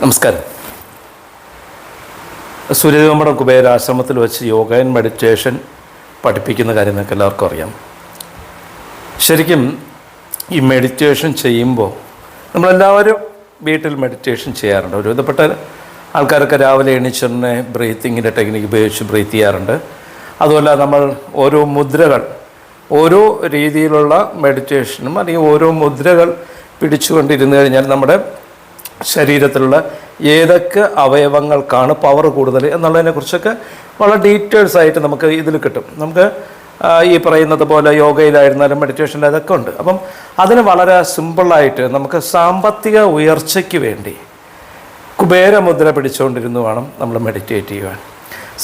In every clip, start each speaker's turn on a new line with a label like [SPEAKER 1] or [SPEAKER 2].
[SPEAKER 1] നമസ്കാരം. സൂര്യകുമാര കുബേര ആശ്രമത്തിൽ വെച്ച് യോഗ ആൻഡ് മെഡിറ്റേഷൻ പഠിപ്പിക്കുന്ന കാര്യം നിങ്ങൾക്ക് എല്ലാവർക്കും അറിയാം. ശരിക്കും ഈ മെഡിറ്റേഷൻ ചെയ്യുമ്പോൾ നമ്മളെല്ലാവരും വീട്ടിൽ മെഡിറ്റേഷൻ ചെയ്യാറുണ്ട്. ഒരുവിധപ്പെട്ട ആൾക്കാരൊക്കെ രാവിലെ എണീച്ചറിനെ ബ്രീത്തിങ്ങിന്റെ ടെക്നിക്ക് ഉപയോഗിച്ച് ബ്രീത്ത് ചെയ്യാറുണ്ട്. അതുപോലെ നമ്മൾ ഓരോ മുദ്രകൾ ഓരോ രീതിയിലുള്ള മെഡിറ്റേഷനും അല്ലെങ്കിൽ ഓരോ മുദ്രകൾ പിടിച്ചുകൊണ്ടിരുന്നു കഴിഞ്ഞാൽ നമ്മുടെ ശരീരത്തിലുള്ള ഏതൊക്കെ അവയവങ്ങൾക്കാണ് പവർ കൂടുതൽ എന്നുള്ളതിനെ കുറിച്ചൊക്കെ വളരെ ഡീറ്റെയിൽസ് ആയിട്ട് നമുക്ക് ഇതിൽ കിട്ടും. നമുക്ക് ഈ പറയുന്നത് പോലെ യോഗയിലായിരുന്നാലും മെഡിറ്റേഷനിൽ അതൊക്കെ ഉണ്ട്. അപ്പം അതിന് വളരെ സിമ്പിളായിട്ട് നമുക്ക് സാമ്പത്തിക ഉയർച്ചയ്ക്ക് വേണ്ടി കുബേരമുദ്ര പിടിച്ചുകൊണ്ടിരുന്നു വേണം നമ്മൾ മെഡിറ്റേറ്റ് ചെയ്യുവാൻ.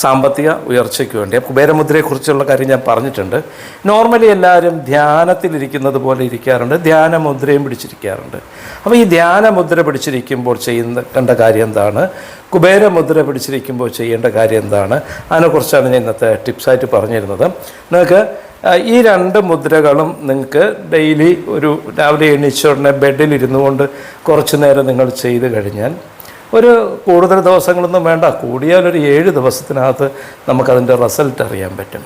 [SPEAKER 1] സാമ്പത്തിക ഉയർച്ചയ്ക്ക് വേണ്ടി. കുബേരമുദ്രയെക്കുറിച്ചുള്ള കാര്യം ഞാൻ പറഞ്ഞിട്ടുണ്ട്. നോർമലി എല്ലാവരും ധ്യാനത്തിലിരിക്കുന്നത് പോലെ ഇരിക്കാറുണ്ട്. ധ്യാനമുദ്രയും പിടിച്ചിരിക്കാറുണ്ട്. അപ്പോൾ ഈ ധ്യാനമുദ്ര പിടിച്ചിരിക്കുമ്പോൾ ചെയ്യുന്ന കണ്ട കാര്യം എന്താണ്? കുബേരമുദ്ര പിടിച്ചിരിക്കുമ്പോൾ ചെയ്യേണ്ട കാര്യം എന്താണ്? അതിനെക്കുറിച്ചാണ് ഞാൻ ഇന്നത്തെ ടിപ്സായിട്ട് പറഞ്ഞിരുന്നത്. നിങ്ങൾക്ക് ഈ രണ്ട് മുദ്രകളും നിങ്ങൾക്ക് ഡെയിലി ഒരു രാവിലെ എണീച്ച ഉടനെ ബെഡിൽ ഇരുന്നു കൊണ്ട് കുറച്ച് നേരം നിങ്ങൾ ചെയ്ത് കഴിഞ്ഞാൽ ഒരു കൂടുതൽ ദിവസങ്ങളൊന്നും വേണ്ട. കൂടിയാൽ ഒരു ഏഴ് ദിവസത്തിനകത്ത് നമുക്കതിന്റെ റിസൾട്ട് അറിയാൻ പറ്റും.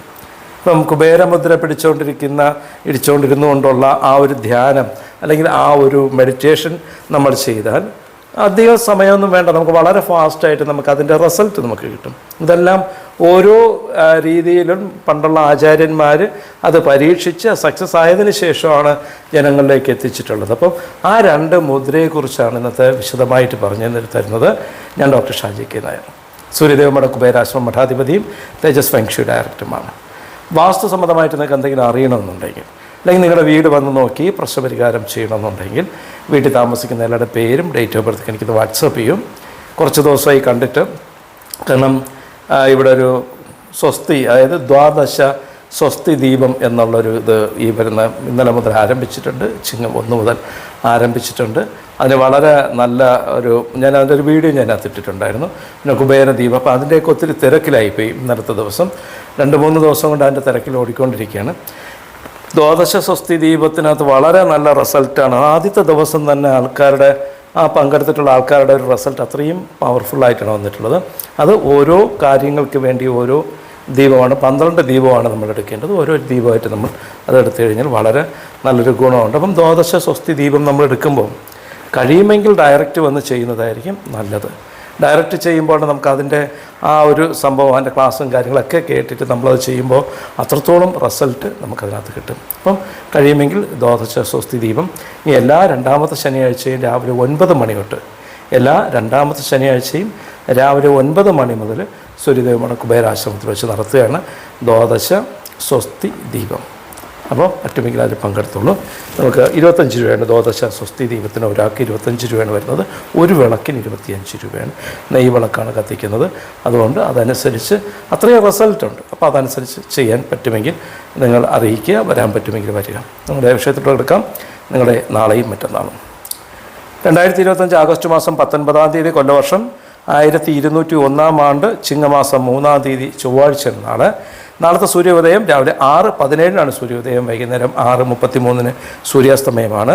[SPEAKER 1] ഇപ്പം കുബേരമുദ്ര പിടിച്ചുകൊണ്ടിരിക്കുന്ന ഇടിച്ചുകൊണ്ടിരുന്നുകൊണ്ടുള്ള ആ ഒരു ധ്യാനം അല്ലെങ്കിൽ ആ ഒരു മെഡിറ്റേഷൻ നമ്മൾ ചെയ്താൽ അധിക സമയമൊന്നും വേണ്ട. നമുക്ക് വളരെ ഫാസ്റ്റായിട്ട് നമുക്ക് അതിന്റെ റിസൾട്ട് നമുക്ക് കിട്ടും. ഇതെല്ലാം ഓരോ രീതിയിലും പണ്ടുള്ള ആചാര്യന്മാർ അത് പരീക്ഷിച്ച് സക്സസ് ആയതിനു ശേഷമാണ് ജനങ്ങളിലേക്ക് എത്തിച്ചിട്ടുള്ളത്. അപ്പം ആ രണ്ട് മുദ്രയെക്കുറിച്ചാണ് ഇന്നത്തെ വിശദമായിട്ട് പറഞ്ഞു തരുന്നത് ഞാൻ ഡോക്ടർ ഷാജി കെ നായർ. സൂര്യദേവമഠ കുബേരാശ്രമം മഠാധിപതിയും തേജസ് ഫെങ്ഷു ഡയറക്ടറുമാണ്. വാസ്തു സംബന്ധമായിട്ട് നിങ്ങൾക്ക് എന്തെങ്കിലും അറിയണമെന്നുണ്ടെങ്കിൽ അല്ലെങ്കിൽ നിങ്ങളുടെ വീട് വന്ന് നോക്കി പ്രശ്നപരിഹാരം ചെയ്യണമെന്നുണ്ടെങ്കിൽ വീട്ടിൽ താമസിക്കുന്ന എല്ലാവരുടെ പേരും ഡേറ്റ് ഓഫ് ബർത്ത് എനിക്കിത് വാട്സപ്പ് ചെയ്യും. കുറച്ച് ദിവസമായി കണ്ടിട്ട് കാരണം ഇവിടെ ഒരു സ്വസ്തി അതായത് ദ്വാദശ സ്വസ്തി ദീപം എന്നുള്ളൊരു ഇത് ഈ വരുന്ന ഇന്നലെ മുതൽ ആരംഭിച്ചിട്ടുണ്ട്. ചിങ്ങ ഒന്ന് മുതൽ ആരംഭിച്ചിട്ടുണ്ട്. അതിന് വളരെ നല്ല ഒരു ഞാൻ അതിന്റെ ഒരു വീഡിയോ ഞാൻ അതിട്ടിട്ടുണ്ടായിരുന്നു പിന്നെ കുബേര ദീപം. അപ്പോൾ അതിന്റെയൊക്കെ ഒത്തിരി തിരക്കിലായിപ്പോയി ഇന്നലത്തെ ദിവസം. രണ്ട് മൂന്ന് ദിവസം കൊണ്ട് അതിന്റെ തിരക്കിൽ ഓടിക്കൊണ്ടിരിക്കുകയാണ്. ദ്വാദശ സ്വസ്തി ദീപത്തിനകത്ത് വളരെ നല്ല റിസൾട്ടാണ്. ആദ്യത്തെ ദിവസം തന്നെ ആൾക്കാരുടെ ആ പങ്കെടുത്തിട്ടുള്ള ആൾക്കാരുടെ ഒരു റിസൾട്ട് അത്രയും പവർഫുള്ളായിട്ടാണ് വന്നിട്ടുള്ളത്. അത് ഓരോ കാര്യങ്ങൾക്ക് വേണ്ടി ഓരോ ദീപമാണ് പന്ത്രണ്ട് ദീപമാണ് നമ്മൾ എടുക്കേണ്ടത്. ഓരോ ദീപമായിട്ട് നമ്മൾ അത് എടുത്തു കഴിഞ്ഞാൽ വളരെ നല്ലൊരു ഗുണമുണ്ട്. അപ്പം ദ്വാദശ സ്വസ്തി ദീപം നമ്മൾ എടുക്കുമ്പോൾ കഴിയുമെങ്കിൽ ഡയറക്റ്റ് വന്ന് ചെയ്യുന്നതായിരിക്കും നല്ലത്. ഡയറക്റ്റ് ചെയ്യുമ്പോൾ നമുക്ക് അതിന്റെ ആ ഒരു സംഭവം അതിന്റെ ക്ലാസ്സും കാര്യങ്ങളൊക്കെ കേട്ടിട്ട് നമ്മളത് ചെയ്യുമ്പോൾ അത്രത്തോളം റിസൾട്ട് നമുക്കതിനകത്ത് കിട്ടും. അപ്പം കഴിയുമെങ്കിൽ ദ്വാദശ സ്വസ്തി ദീപം. ഈ എല്ലാ രണ്ടാമത്തെ ശനിയാഴ്ചയും രാവിലെ ഒൻപത് മണി തൊട്ട് എല്ലാ രണ്ടാമത്തെ ശനിയാഴ്ചയും രാവിലെ ഒൻപത് മണി മുതൽ സൂര്യദേവമണ കുബേരാശ്രമത്തിൽ വെച്ച് നടത്തുകയാണ് ദ്വാദശ സ്വസ്തി ദീപം. അപ്പോൾ പറ്റുമെങ്കിൽ അതിൽ പങ്കെടുത്തോളൂ നമുക്ക് ഇരുപത്തഞ്ച് രൂപയാണ് ദ്വാദശ സ്വസ്തി ദീപത്തിന് ഒരാൾക്ക് ഇരുപത്തഞ്ച് രൂപയാണ് വരുന്നത്. ഒരു വിളക്കിന് ഇരുപത്തിയഞ്ച് രൂപയാണ് നെയ് വിളക്കാണ് കത്തിക്കുന്നത്. അതുകൊണ്ട് അതനുസരിച്ച് അത്രയും റിസൾട്ട് ഉണ്ട്. അപ്പോൾ അതനുസരിച്ച് ചെയ്യാൻ പറ്റുമെങ്കിൽ നിങ്ങൾ അറിയിക്കുക വരാൻ പറ്റുമെങ്കിൽ വരിക. നിങ്ങളുടെ വിഷയത്തിൽ എടുക്കാം. നിങ്ങളുടെ നാളെയും മറ്റന്നാളും. രണ്ടായിരത്തി ഇരുപത്തഞ്ച് ആഗസ്റ്റ് മാസം പത്തൊൻപതാം തീയതി കൊല്ലവർഷം. ആയിരത്തി ഇരുന്നൂറ്റി ഒന്നാം ആണ്ട് ചിങ്ങമാസം മൂന്നാം തീയതി ചൊവ്വാഴ്ച എന്നാണ്. നാളത്തെ സൂര്യോദയം രാവിലെ ആറ് പതിനേഴിനാണ് സൂര്യോദയം വൈകുന്നേരം ആറ് മുപ്പത്തി മൂന്നിന് സൂര്യാസ്തമയമാണ്.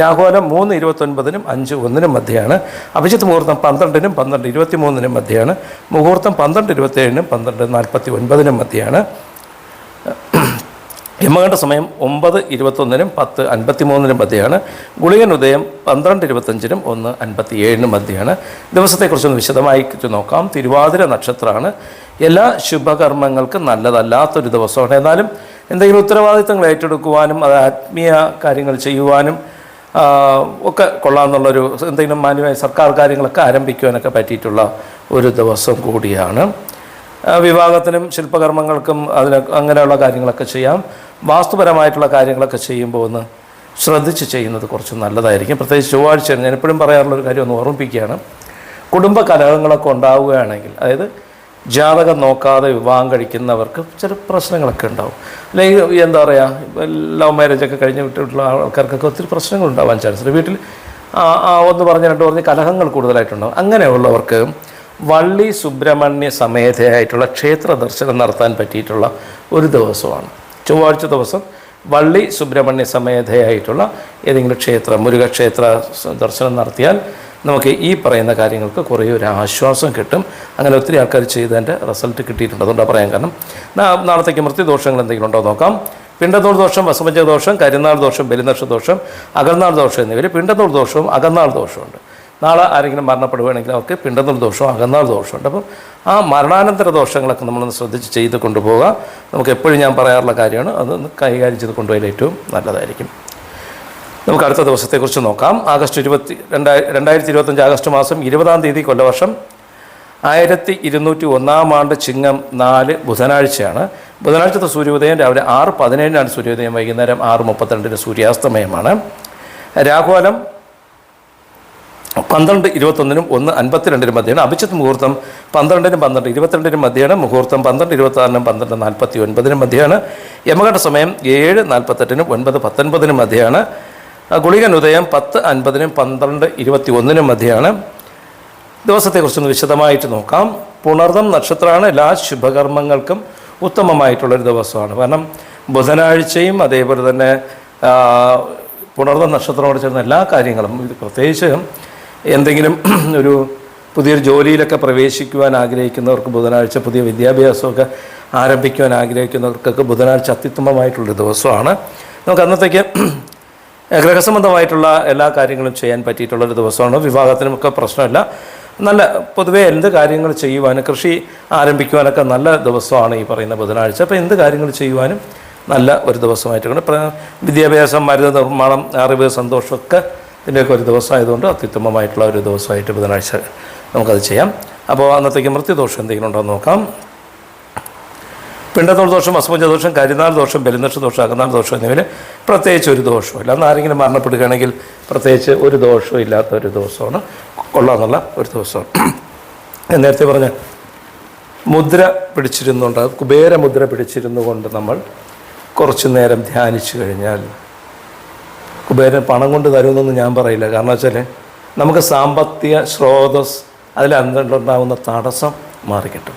[SPEAKER 1] രാഹുലം മൂന്ന് ഇരുപത്തൊൻപതിനും അഞ്ച് ഒന്നിനും മധ്യയാണ് അഭിജിത്ത് മുഹൂർത്തം പന്ത്രണ്ടിനും പന്ത്രണ്ട് ഇരുപത്തി മൂന്നിനും മധ്യയാണ് മുഹൂർത്തം പന്ത്രണ്ട് ഇരുപത്തേഴിനും പന്ത്രണ്ട് നാൽപ്പത്തി ഒൻപതിനും മധ്യയാണ് യമകണ്ഠ സമയം ഒമ്പത് ഇരുപത്തൊന്നിനും പത്ത് അൻപത്തി മൂന്നിനും മധ്യയാണ്. ഗുളികൻ ഉദയം പന്ത്രണ്ട് ഇരുപത്തഞ്ചിനും ഒന്ന് അൻപത്തി ഏഴിനും മധ്യയാണ്. ദിവസത്തെക്കുറിച്ചൊന്ന് വിശദമായി നോക്കാം. തിരുവാതിര നക്ഷത്രമാണ്. എല്ലാ ശുഭകർമ്മങ്ങൾക്കും നല്ലതല്ലാത്തൊരു ദിവസമാണ്. എന്നാലും എന്തെങ്കിലും ഉത്തരവാദിത്തങ്ങൾ ഏറ്റെടുക്കുവാനും അത് ആത്മീയ കാര്യങ്ങൾ ചെയ്യുവാനും ഒക്കെ കൊള്ളാമെന്നുള്ളൊരു എന്തെങ്കിലും മാന്യമായ സർക്കാർ കാര്യങ്ങളൊക്കെ ആരംഭിക്കുവാനൊക്കെ പറ്റിയിട്ടുള്ള ഒരു ദിവസം കൂടിയാണ്. വിവാഹത്തിനും ശില്പകർമ്മങ്ങൾക്കും അതിന് അങ്ങനെയുള്ള കാര്യങ്ങളൊക്കെ ചെയ്യാം. വാസ്തുപരമായിട്ടുള്ള കാര്യങ്ങളൊക്കെ ചെയ്യുമ്പോൾ ഒന്ന് ശ്രദ്ധിച്ച് ചെയ്യുന്നത് കുറച്ച് നല്ലതായിരിക്കും. പ്രത്യേകിച്ച് ചൊവ്വാഴ്ച ഞാൻ എപ്പോഴും പറയാറുള്ള ഒരു കാര്യം ഒന്ന് ഓർമ്മിപ്പിക്കുകയാണ്. കുടുംബ കലഹങ്ങളൊക്കെ ഉണ്ടാവുകയാണെങ്കിൽ അതായത് ജാതകം നോക്കാതെ വിവാഹം കഴിക്കുന്നവർക്ക് ചില പ്രശ്നങ്ങളൊക്കെ ഉണ്ടാവും. അല്ലെങ്കിൽ എന്താ പറയുക ലവ് മാരേജൊക്കെ കഴിഞ്ഞ് വിട്ടിട്ടുള്ള ആൾക്കാർക്കൊക്കെ ഒത്തിരി പ്രശ്നങ്ങൾ ഉണ്ടാവാൻ ചാൻസ് ഉണ്ട്. വീട്ടിൽ ഒന്ന് പറഞ്ഞ് രണ്ട് പറഞ്ഞ് കലഹങ്ങൾ കൂടുതലായിട്ടുണ്ടാവും. അങ്ങനെയുള്ളവർക്ക് വള്ളി സുബ്രഹ്മണ്യ സമേതയായിട്ടുള്ള ക്ഷേത്ര ദർശനം നടത്താൻ പറ്റിയിട്ടുള്ള ഒരു ദിവസമാണ്. ചൊവ്വാഴ്ച ദിവസം വള്ളി സുബ്രഹ്മണ്യ സമേതയായിട്ടുള്ള ഏതെങ്കിലും ക്ഷേത്രം മുരുകക്ഷേത്ര ദർശനം നടത്തിയാൽ നമുക്ക് ഈ പറയുന്ന കാര്യങ്ങൾക്ക് കുറേ ഒരു ആശ്വാസം കിട്ടും. അങ്ങനെ ഒത്തിരി ആൾക്കാർ ചെയ്തതിന്റെ റിസൾട്ട് കിട്ടിയിട്ടുണ്ട്. അതുകൊണ്ടാണ് പറയാൻ കാരണം. നാളത്തേക്ക് മൃത്യുദോഷങ്ങൾ എന്തെങ്കിലും ഉണ്ടോ നോക്കാം. പിണ്ടത്തോൾ ദോഷം വസമജ ദോഷം കരിനാൾ ദോഷം ബലിനക്ഷ ദോഷം അകർനാൾ ദോഷം എന്നിവർ പിണ്ടത്തോൾ ദോഷവും അകർനാൾ ദോഷമുണ്ട് നാളെ ആരെങ്കിലും മരണപ്പെടുകയാണെങ്കിൽ അവർക്ക് പിണ്ടത്തോൾ ദോഷവും അകന്നാൾ ദോഷമുണ്ട് അപ്പം ആ മരണാനന്തര ദോഷങ്ങളൊക്കെ നമ്മളൊന്ന് ശ്രദ്ധിച്ച് ചെയ്ത് കൊണ്ടുപോകുക നമുക്ക് എപ്പോഴും ഞാൻ പറയാറുള്ള കാര്യമാണ്. അതൊന്ന് കൈകാര്യം ചെയ്ത് കൊണ്ടുപോയാൽ ഏറ്റവും നല്ലതായിരിക്കും. നമുക്ക് അടുത്ത ദിവസത്തെക്കുറിച്ച് നോക്കാം. ആഗസ്റ്റ് ഇരുപത്തി രണ്ടായി രണ്ടായിരത്തി ഇരുപത്തഞ്ച് ആഗസ്റ്റ് മാസം ഇരുപതാം തീയതി കൊല്ലവർഷം. ആയിരത്തി ഇരുന്നൂറ്റി ഒന്നാം ആണ്ട് ചിങ്ങം നാല് ബുധനാഴ്ചയാണ്. ബുധനാഴ്ചത്തെ സൂര്യോദയം രാവിലെ ആറ് പതിനേഴിനാണ് സൂര്യോദയം. വൈകുന്നേരം ആറ് മുപ്പത്തിരണ്ടിന് സൂര്യാസ്തമയമാണ്. രാഘുകാലം പന്ത്രണ്ട് ഇരുപത്തൊന്നിനും ഒന്ന് അൻപത്തിരണ്ടിനും മധ്യയാണ് അഭിജിത്ത് മുഹൂർത്തം പന്ത്രണ്ടിനും പന്ത്രണ്ട് ഇരുപത്തിരണ്ടിനും മധ്യയാണ് മുഹൂർത്തം പന്ത്രണ്ട് ഇരുപത്തി ആറിനും പന്ത്രണ്ട് നാൽപ്പത്തി ഒൻപതിനും മധ്യയാണ് യമഘട്ട സമയം ഏഴ് നാൽപ്പത്തെട്ടിനും ഒൻപത് പത്തൊൻപതിനും മധ്യയാണ് ഗുളികൻ ഉദയം പത്ത് അൻപതിനും പന്ത്രണ്ട് ഇരുപത്തി ഒന്നിനും മധ്യയാണ് ദിവസത്തെക്കുറിച്ചൊന്ന് വിശദമായിട്ട് നോക്കാം. പുണർദം നക്ഷത്രമാണ് എല്ലാ ശുഭകർമ്മങ്ങൾക്കും ഉത്തമമായിട്ടുള്ളൊരു ദിവസമാണ്. കാരണം ബുധനാഴ്ചയും അതേപോലെ തന്നെ പുണർദം നക്ഷത്രത്തോട് ചേർന്ന എല്ലാ കാര്യങ്ങളും. പ്രത്യേകിച്ച് എന്തെങ്കിലും ഒരു പുതിയൊരു ജോലിയിലൊക്കെ പ്രവേശിക്കുവാൻ ആഗ്രഹിക്കുന്നവർക്ക് ബുധനാഴ്ച പുതിയ വിദ്യാഭ്യാസമൊക്കെ ആരംഭിക്കുവാൻ ആഗ്രഹിക്കുന്നവർക്കൊക്കെ ബുധനാഴ്ച അത്യുത്തമമായിട്ടുള്ളൊരു ദിവസമാണ്. നമുക്ക് അന്നത്തേക്ക് ഗ്രഹസംബന്ധമായിട്ടുള്ള എല്ലാ കാര്യങ്ങളും ചെയ്യാൻ പറ്റിയിട്ടുള്ളൊരു ദിവസമാണ്. വിവാഹത്തിനുമൊക്കെ പ്രശ്നമില്ല. നല്ല പൊതുവേ എന്ത് കാര്യങ്ങൾ ചെയ്യുവാനും കൃഷി ആരംഭിക്കുവാനൊക്കെ നല്ല ദിവസമാണ് ഈ പറയുന്ന ബുധനാഴ്ച. അപ്പോൾ എന്ത് കാര്യങ്ങൾ ചെയ്യുവാനും നല്ല ഒരു ദിവസമായിട്ടുണ്ട്. വിദ്യാഭ്യാസം മരുന്ന് നിർമ്മാണം അറിവ് സന്തോഷമൊക്കെ ഇതിന്റെയൊക്കെ ഒരു ദിവസമായതുകൊണ്ട് അത്യുത്തമമായിട്ടുള്ള ഒരു ദിവസമായിട്ട് ബുധനാഴ്ച നമുക്കത് ചെയ്യാം. അപ്പോൾ അന്നത്തേക്ക് മൃത്യുദോഷം എന്തെങ്കിലും ഉണ്ടോ എന്ന് നോക്കാം. പിണ്ടത്തോൾ ദോഷം അസ്മജ ദോഷം കരിനാൾ ദോഷം ബലിനക്ഷ ദോഷം അകനാൾ ദോഷം എന്നിവയിൽ പ്രത്യേകിച്ച് ഒരു ദോഷവും അന്ന് ആരെങ്കിലും മരണപ്പെടുകയാണെങ്കിൽ പ്രത്യേകിച്ച് ഒരു ദോഷവും ഇല്ലാത്ത ഒരു ദിവസമാണ്. കൊള്ളാമെന്നുള്ള ഒരു ദിവസമാണ്. ഞാൻ നേരത്തെ പറഞ്ഞ മുദ്ര പിടിച്ചിരുന്നുകൊണ്ട് കുബേര മുദ്ര പിടിച്ചിരുന്നു കൊണ്ട് നമ്മൾ കുറച്ചു നേരം ധ്യാനിച്ചു കഴിഞ്ഞാൽ കുബേരൻ പണം കൊണ്ട് തരുമെന്നൊന്നും ഞാൻ പറയില്ല. കാരണം വെച്ചാൽ നമുക്ക് സാമ്പത്തിക സ്രോതസ് അതിൽ അതിലുണ്ടാകുന്ന തടസ്സം മാറിക്കിട്ടും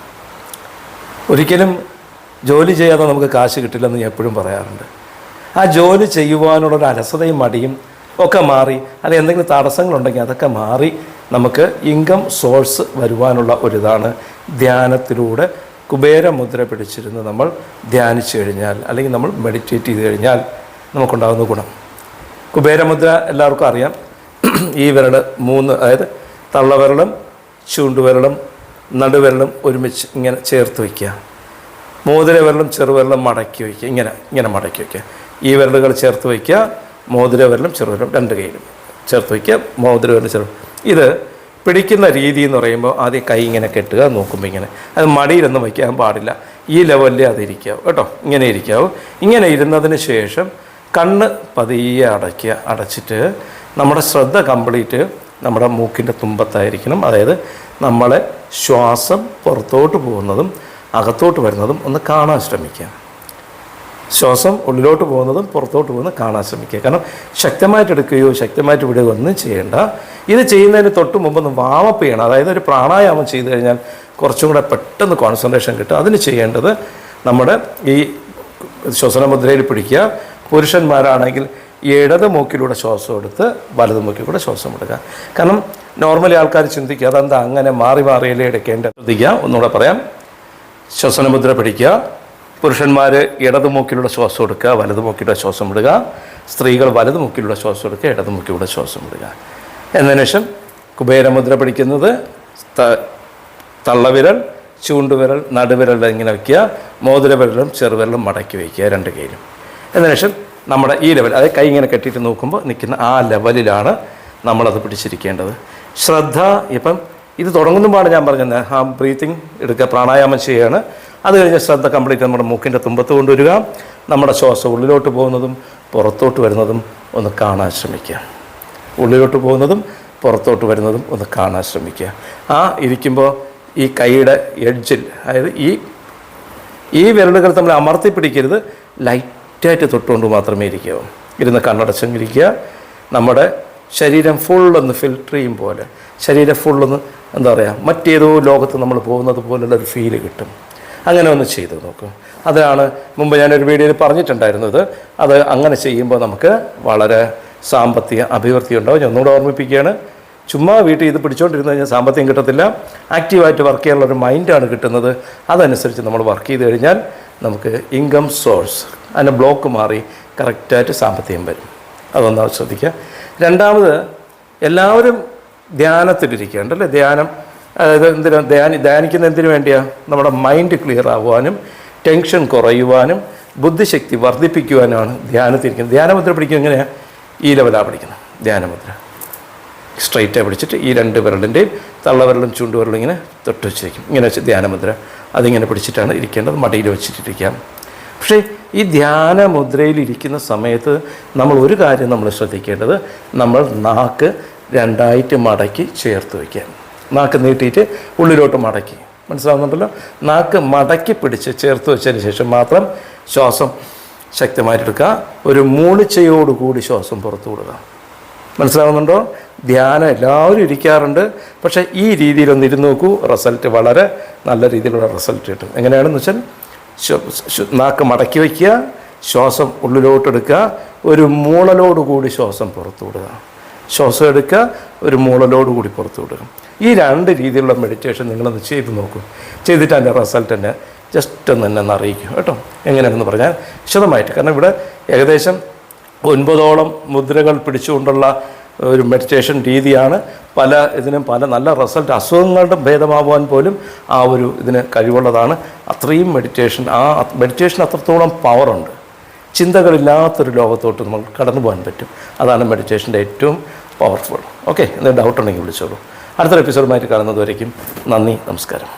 [SPEAKER 1] ഒരിക്കലും ജോലി ചെയ്യാതെ നമുക്ക് കാശ് കിട്ടില്ലെന്ന് ഞാൻ എപ്പോഴും പറയാറുണ്ട്. ആ ജോലി ചെയ്യുവാനുള്ള ഒരു അലസതയും മടിയും ഒക്കെ മാറി അത് എന്തെങ്കിലും തടസ്സങ്ങളുണ്ടെങ്കിൽ അതൊക്കെ മാറി നമുക്ക് ഇൻകം സോഴ്സ് വരുവാനുള്ള ഒരിതാണ് ധ്യാനത്തിലൂടെ കുബേരമുദ്ര പിടിച്ചിരുന്ന് നമ്മൾ ധ്യാനിച്ചു കഴിഞ്ഞാൽ അല്ലെങ്കിൽ നമ്മൾ മെഡിറ്റേറ്റ് ചെയ്ത് കഴിഞ്ഞാൽ നമുക്കുണ്ടാകുന്ന ഗുണം. കുബേരമുദ്ര എല്ലാവർക്കും അറിയാം. ഈ വിരൽ മൂന്ന് അതായത് തള്ളവിരലും ചൂണ്ടുവിരലും നടുവിരലും ഒരുമിച്ച് ഇങ്ങനെ ചേർത്ത് വയ്ക്കുക. മോതിരവിരലും ചെറുവിരലും മടക്കി വയ്ക്കുക. ഇങ്ങനെ ഇങ്ങനെ മടക്കി വയ്ക്കുക. ഈ വിരലുകൾ ചേർത്ത് വയ്ക്കുക. മോതിരവിരലും ചെറുവിരലും രണ്ട് കൈയിലും ചേർത്ത് വയ്ക്കുക. മോതിരവിരലും ചെറു ഇത് പിടിക്കുന്ന രീതി എന്ന് പറയുമ്പോൾ ആദ്യം കൈ ഇങ്ങനെ കെട്ടുക നോക്കുമ്പോൾ ഇങ്ങനെ. അത് മടിയിലൊന്നും വയ്ക്കാൻ പാടില്ല. ഈ ലെവലിൽ അത് ഇരിക്കാവും കേട്ടോ? ഇങ്ങനെ ഇരിക്കാവും. ഇങ്ങനെ ഇരുന്നതിന് ശേഷം കണ്ണ് പതിയെ അടയ്ക്കുക അടച്ചിട്ട് നമ്മുടെ ശ്രദ്ധ കംപ്ലീറ്റ് നമ്മുടെ മൂക്കിന്റെ തുമ്പത്തായിരിക്കണം. അതായത് നമ്മളെ ശ്വാസം പുറത്തോട്ട് പോകുന്നതും അകത്തോട്ട് വരുന്നതും ഒന്ന് കാണാൻ ശ്രമിക്കുക. ശ്വാസം ഉള്ളിലോട്ട് പോകുന്നതും പുറത്തോട്ട് പോകുന്നതും കാണാൻ ശ്രമിക്കുക. കാരണം ശക്തമായിട്ട് എടുക്കുകയോ ശക്തമായിട്ട് വിടുകയോ ഒന്നും ചെയ്യേണ്ട. ഇത് ചെയ്യുന്നതിന് തൊട്ട് മുമ്പ് ഒന്ന് വാമപ്പ് ചെയ്യണം. അതായത് ഒരു പ്രാണായാമം ചെയ്തു കഴിഞ്ഞാൽ കുറച്ചും കൂടെ പെട്ടെന്ന് കോൺസെൻട്രേഷൻ കിട്ടും. അതിന് ചെയ്യേണ്ടത് നമ്മുടെ ഈ ശ്വസന മുദ്രയിൽ പിടിക്കുക. പുരുഷന്മാരാണെങ്കിൽ ഇടത് മൂക്കിലൂടെ ശ്വാസം എടുത്ത് വലത് മൂക്കിലൂടെ ശ്വാസം എടുക്കുക. കാരണം നോർമലി ആൾക്കാർ ചിന്തിക്കുക അതെന്താ അങ്ങനെ മാറി മാറിയല്ലേ എടുക്കേണ്ട ശ്രദ്ധിക്കുക. ഒന്നുകൂടെ പറയാം. ശ്വസനമുദ്ര പിടിക്കുക. പുരുഷന്മാർ ഇടത് മൂക്കിലൂടെ ശ്വാസം എടുക്കുക വലത് മൂക്കിലൂടെ ശ്വാസം വിടുക സ്ത്രീകൾ വലത് മൂക്കിലൂടെ ശ്വാസം എടുക്കുക ഇടത് മൂക്കിലൂടെ ശ്വാസം വിടുക എന്നതിന് ശേഷം കുബേരമുദ്ര പിടിക്കുന്നത് തള്ളവിരൽ ചൂണ്ടുവിരൽ നടുവിരൽ ഇങ്ങനെ വയ്ക്കുക മോതിരവിരലും ചെറുവിരലും മടക്കി വയ്ക്കുക രണ്ട് കൈയിലും. എന്നതിന് ശേഷം നമ്മുടെ ഈ ലെവൽ അതായത് കൈ ഇങ്ങനെ കെട്ടിയിട്ട് നോക്കുമ്പോൾ നിൽക്കുന്ന ആ ലെവലിലാണ് നമ്മളത് പിടിച്ചിരിക്കേണ്ടത്. ശ്രദ്ധ ഇപ്പം ഇത് തുടങ്ങുമ്പോഴാണ് ഞാൻ പറഞ്ഞത് ആ ബ്രീത്തിങ് എടുക്കുക പ്രാണായാമം ചെയ്യുകയാണ് അത് കഴിഞ്ഞ് ശ്രദ്ധ കംപ്ലീറ്റ് നമ്മുടെ മൂക്കിന്റെ തുമ്പത്ത് കൊണ്ടുവരിക നമ്മുടെ ശ്വാസം ഉള്ളിലോട്ട് പോകുന്നതും പുറത്തോട്ട് വരുന്നതും ഒന്ന് കാണാൻ ശ്രമിക്കുക. ഉള്ളിലോട്ട് പോകുന്നതും പുറത്തോട്ട് വരുന്നതും ഒന്ന് കാണാൻ ശ്രമിക്കുക. ആ ഇരിക്കുമ്പോൾ ഈ കൈയുടെ എഡ്ജിൽ അതായത് ഈ ഈ വിരലുകൾ നമ്മൾ അമർത്തി പിടിക്കരുത്. ലൈറ്റായിട്ട് തൊട്ടുകൊണ്ട് മാത്രമേ ഇരിക്കാവൂ ഇരുന്ന് കണ്ണടച്ചങ്ങിരിക്കുക നമ്മുടെ ശരീരം ഫുള്ളൊന്ന് ഫിൽട്ടർ ചെയ്യും പോലെ. ശരീരം ഫുള്ളൊന്ന് എന്താ പറയുക മറ്റേതോ ലോകത്ത് നമ്മൾ പോകുന്നത് പോലുള്ള ഒരു ഫീൽ കിട്ടും. അങ്ങനെ ഒന്ന് ചെയ്ത് നോക്കും. അതാണ് മുമ്പ് ഞാനൊരു വീഡിയോയിൽ പറഞ്ഞിട്ടുണ്ടായിരുന്നത്. അത് അങ്ങനെ ചെയ്യുമ്പോൾ നമുക്ക് വളരെ സാമ്പത്തിക അഭിവൃദ്ധി ഉണ്ടാവും ഞാൻ ഒന്നുകൂടെ ഓർമ്മിപ്പിക്കുകയാണ്. ചുമ്മാ വീട്ടിൽ ഇത് പിടിച്ചോണ്ടിരുന്ന് കഴിഞ്ഞാൽ സാമ്പത്തികം കിട്ടത്തില്ല. ആക്റ്റീവായിട്ട് വർക്ക് ചെയ്യാനുള്ള ഒരു മൈൻഡാണ് കിട്ടുന്നത്. അതനുസരിച്ച് നമ്മൾ വർക്ക് ചെയ്ത് കഴിഞ്ഞാൽ നമുക്ക് ഇൻകം സോഴ്സ് അതിന്റെ ബ്ലോക്ക് മാറി കറക്റ്റായിട്ട് സാമ്പത്തികം വരും. അതൊന്നാമത് ശ്രദ്ധിക്കുക. രണ്ടാമത് എല്ലാവരും ധ്യാനത്തിലിരിക്കേണ്ട അല്ലേ? ധ്യാനം അതായത് എന്തിനാ? ധ്യാനി ധ്യാനിക്കുന്ന എന്തിനു വേണ്ടിയാണ് നമ്മുടെ മൈൻഡ് ക്ലിയർ ആവാനും ടെൻഷൻ കുറയുവാനും ബുദ്ധിശക്തി വർദ്ധിപ്പിക്കുവാനുമാണ് ധ്യാനത്തിരിക്കുന്നത്. ധ്യാനമുദ്ര പിടിക്കുന്നത് എങ്ങനെയാണ് ഈ ലെവലാണ് പിടിക്കുന്നത് ധ്യാനമുദ്ര. സ്ട്രൈറ്റായി പിടിച്ചിട്ട് ഈ രണ്ട് വിരലിന്റെയും തള്ളവിരലും ചൂണ്ടുവിരലും ഇങ്ങനെ തൊട്ട് വെച്ചിരിക്കും. ഇങ്ങനെ വെച്ച് ധ്യാനമുദ്ര. അതിങ്ങനെ പിടിച്ചിട്ടാണ് ഇരിക്കേണ്ടത്. മടിയിൽ വെച്ചിട്ടിരിക്കാം. പക്ഷേ ഈ ധ്യാനമുദ്രയിൽ ഇരിക്കുന്ന സമയത്ത് നമ്മൾ ഒരു കാര്യം നമ്മൾ ശ്രദ്ധിക്കേണ്ടത് നമ്മൾ നാക്ക് രണ്ടായിട്ട് മടക്കി ചേർത്ത് വയ്ക്കുക. നാക്ക് നീട്ടിയിട്ട് ഉള്ളിലോട്ട് മടക്കി. മനസ്സിലാവുന്നുണ്ടല്ലോ? നാക്ക് മടക്കി പിടിച്ച് ചേർത്ത് വെച്ചതിന് ശേഷം മാത്രം ശ്വാസം ശക്തമായിട്ടെടുക്കുക ഒരു മൂളിച്ചയോടുകൂടി ശ്വാസം പുറത്തു വിടുക. മനസ്സിലാവുന്നുണ്ടോ? ധ്യാനം എല്ലാവരും ഇരിക്കാറുണ്ട്. പക്ഷേ ഈ രീതിയിലൊന്ന് ഇരുന്ന് നോക്കൂ. റിസൾട്ട് വളരെ നല്ല രീതിയിലുള്ള റിസൾട്ട് കിട്ടും. എങ്ങനെയാണെന്ന് വെച്ചാൽ നാക്ക് മടക്കി വയ്ക്കുക ശ്വാസം ഉള്ളിലോട്ടെടുക്കുക ഒരു മൂളലോട് കൂടി ശ്വാസം പുറത്തു വിടുക. ശ്വാസം എടുക്കുക ഒരു മൂളലോട് കൂടി പുറത്തു വിടുക. ഈ രണ്ട് രീതിയിലുള്ള മെഡിറ്റേഷൻ നിങ്ങളൊന്ന് ചെയ്ത് നോക്കും. ചെയ്തിട്ട് അതിന്റെ റിസൾട്ട് തന്നെ ജസ്റ്റ് ഒന്ന് എന്നെ ഒന്ന് അറിയിക്കും കേട്ടോ. എങ്ങനെയാണെന്ന് പറഞ്ഞാൽ വിശദമായിട്ട്. കാരണം ഇവിടെ ഏകദേശം ഒൻപതോളം മുദ്രകൾ പിടിച്ചുകൊണ്ടുള്ള ഒരു മെഡിറ്റേഷൻ രീതിയാണ് പല ഇതിനും പല നല്ല റിസൾട്ട് അസുഖങ്ങളുടെ ഭേദമാവാൻ പോലും ആ ഒരു ഇതിന് കഴിവുള്ളതാണ്. അത്രയും മെഡിറ്റേഷൻ ആ മെഡിറ്റേഷൻ അത്രത്തോളം പവറുണ്ട് ചിന്തകളില്ലാത്തൊരു ലോകത്തോട്ട് നമ്മൾ കടന്നു പോകാൻ പറ്റും. അതാണ് മെഡിറ്റേഷന്റെ ഏറ്റവും പവർഫുൾ ഓക്കെ എന്തെങ്കിലും ഡൗട്ട് ഉണ്ടെങ്കിൽ വിളിച്ചോളൂ. അടുത്തൊരു എപ്പിസോഡുമായിട്ട് കാണുന്നത് വരയ്ക്കും നന്ദി നമസ്കാരം.